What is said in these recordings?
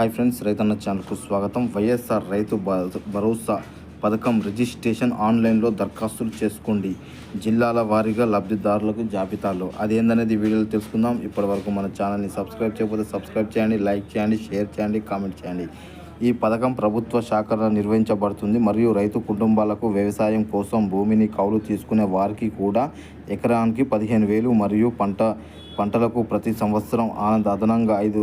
Hi friends రైతన్న ఛానల్కు స్వాగతం. వైఎస్ఆర్ రైతు భరోసా పథకం రిజిస్ట్రేషన్ ఆన్లైన్లో దరఖాస్తులు చేసుకోండి. జిల్లాల వారీగా లబ్ధిదారులకు జాబితాలో. అదేందనేది వీడియోలో తెలుసుకుందాం. ఇప్పటివరకు మన ఛానల్ని సబ్స్క్రైబ్ చేయకపోతే సబ్స్క్రైబ్ చేయండి లైక్ చేయండి షేర్ చేయండి కామెంట్ చేయండి. ఈ పథకం ప్రభుత్వ శాఖలో నిర్వహించబడుతుంది. మరియు రైతు కుటుంబాలకు వ్యవసాయం కోసం భూమిని కౌలు తీసుకునే వారికి కూడా ఎకరానికి పదిహేను వేలు మరియు పంట పంటలకు ప్రతి సంవత్సరం ఆనంద అదనంగా ఐదు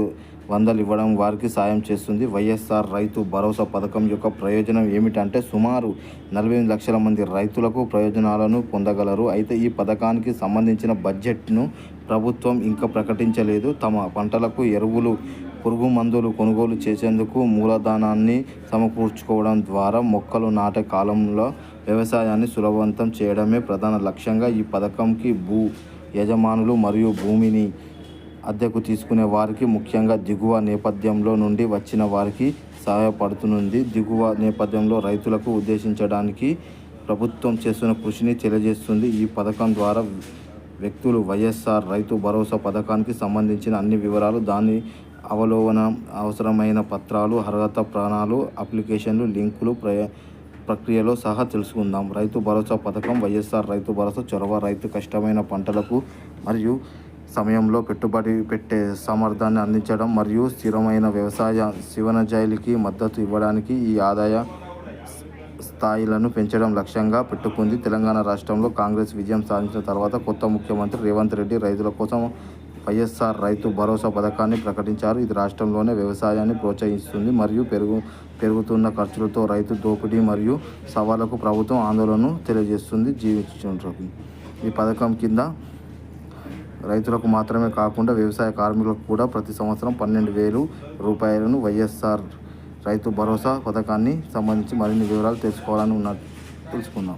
వందలు ఇవ్వడం వారికి సాయం చేస్తుంది. వైఎస్ఆర్ రైతు భరోసా పథకం యొక్క ప్రయోజనం ఏమిటంటే సుమారు నలభై లక్షల మంది రైతులకు ప్రయోజనాలను పొందగలరు. అయితే ఈ పథకానికి సంబంధించిన బడ్జెట్ను ప్రభుత్వం ఇంకా ప్రకటించలేదు. తమ పంటలకు ఎరువులు పురుగు మందులు కొనుగోలు చేసేందుకు మూలధనాన్ని సమకూర్చుకోవడం ద్వారా మొక్కలు నాటే కాలంలో వ్యవసాయాన్ని సులభవంతం చేయడమే ప్రధాన లక్ష్యంగా ఈ పథకంకి భూ యజమానులు మరియు భూమిని అద్దెకు తీసుకునే వారికి ముఖ్యంగా దిగువ నేపథ్యంలో నుండి వచ్చిన వారికి సహాయపడుతుంది. దిగువ నేపథ్యంలో రైతులకు ఉద్దేశించడానికి ప్రభుత్వం చేస్తున్న కృషిని తెలియజేస్తుంది. ఈ పథకం ద్వారా వ్యక్తులు వైఎస్ఆర్ రైతు భరోసా పథకానికి సంబంధించిన అన్ని వివరాలు దాని అవలోకన అవసరమైన పత్రాలు అర్హత ప్రాణాలు అప్లికేషన్లు లింకులు ప్రయ ప్రక్రియలో సహా తెలుసుకుందాం. రైతు భరోసా పథకం వైఎస్ఆర్ రైతు భరోసా చొరవ రైతు కష్టమైన పంటలకు మరియు సమయంలో పెట్టుబడి పెట్టే సామర్థ్యాన్ని అందించడం మరియు స్థిరమైన వ్యవసాయ శివనజైలికి మద్దతు ఇవ్వడానికి ఈ ఆదాయ స్థాయిలను పెంచడం లక్ష్యంగా పెట్టుకుంది తెలంగాణ రాష్ట్రంలో కాంగ్రెస్ విజయం సాధించిన తర్వాత కొత్త ముఖ్యమంత్రి రేవంత్ రెడ్డి రైతుల కోసం వైఎస్ఆర్ రైతు భరోసా పథకాన్ని ప్రకటించారు. ఇది రాష్ట్రంలోనే వ్యవసాయాన్ని ప్రోత్సహిస్తుంది మరియు పెరుగు పెరుగుతున్న ఖర్చులతో రైతు దోపిడీ మరియు సవాళ్ళకు ప్రభుత్వం ఆందోళనను తెలియజేస్తుంది. జీవించుంటుంది ఈ పథకం కింద రైతులకు మాత్రమే కాకుండా వ్యవసాయ కార్మికులకు కూడా ప్రతి సంవత్సరం పన్నెండు వేలు రూపాయలను వైఎస్ఆర్ రైతు భరోసా పథకాన్ని సంబంధించి మరిన్ని వివరాలు తెలుసుకోవాలని ఉన్న తెలుసుకుందాం.